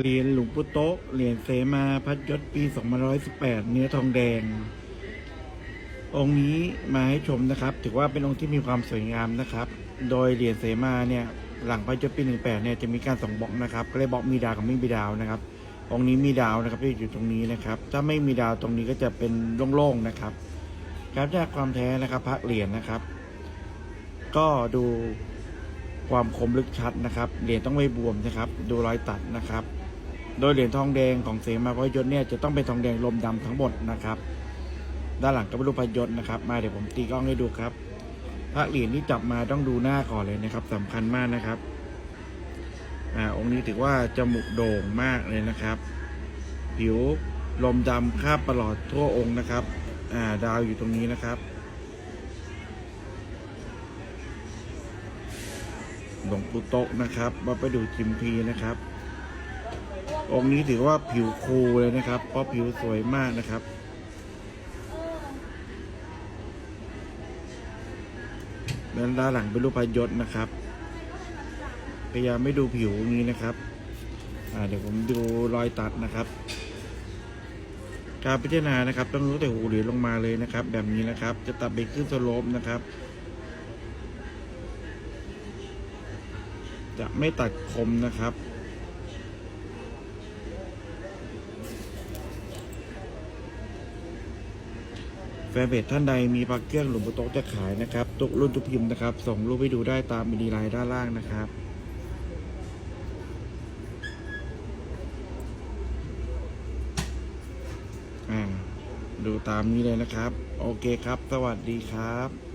เหรียญหลวงปู่โต๊ะเหรียญเสมาพัดยศปี2518 เนื้อทองแดง องค์นี้มาให้ชมนะครับ ถือว่าเป็นองค์ที่มีความสวยงามนะครับ โดยเหรียญเสมาเนี่ยหลังพัดยศปี 18 เนี่ยจะมีการส่งบล็อกนะครับก็เลยบล็อกมีดาวกับไม่มีดาวนะครับ องค์นี้มีดาวนะครับที่อยู่ตรงนี้นะครับ ถ้าไม่มีดาวตรงนี้ก็จะเป็นโล่งๆนะครับการแยกความแท้นะครับพระเหรียญนะครับ ก็ดูความคมลึกชัดนะครับ เหรียญต้องไม่บวมนะครับ ดูรอยตัดนะครับ โดยเหรียญทองแดงของเสมาพระยศเนี่ยจะต้องเป็นทองแดงลมดำทั้งหมดนะครับ ด้านหลังก็เป็นรูปพยศนะครับ มาเดี๋ยวผมตีกล้องให้ดูครับ พระเหรียญที่จับมาต้องดูหน้าก่อนเลยนะครับสำคัญมากนะครับ อ่าองค์นี้ถือว่าจมูกโด่งมากเลยนะครับ ผิวลมดำคาบประหลอดทั่วองค์นะครับ อ่าดาวอยู่ตรงนี้นะครับหลวงปู่โตะนะครับวัดประดูจิมพีนะครับ องค์นี้ถือว่าผิวคูเลยนะครับ เพราะผิวสวยมากนะครับ ด้านด้านหลังเป็นรูปพยศนะครับ พยายามไม่ดูผิวนี้นะครับอ่าเดี๋ยวผมดูรอยตัดนะครับ การพิจารณานะครับ ต้องรู้แต่หูเหรียญลงมาเลยนะครับ แบบนี้นะครับ จะตัดไปขึ้นสโลปนะครับ จะไม่ตัดคมนะครับ แฟนเพจท่านใดมีปลักเกลื่องหลุมปุโต๊ะจะขายนะครับตุกรุ่นทุกพิมพ์นะครับ ส่งรูปให้ดูได้ตามมิดีไลน์ด้านล่างนะครับอ่าดูตามนี้เลยนะครับ โอเคครับ สวัสดีครับ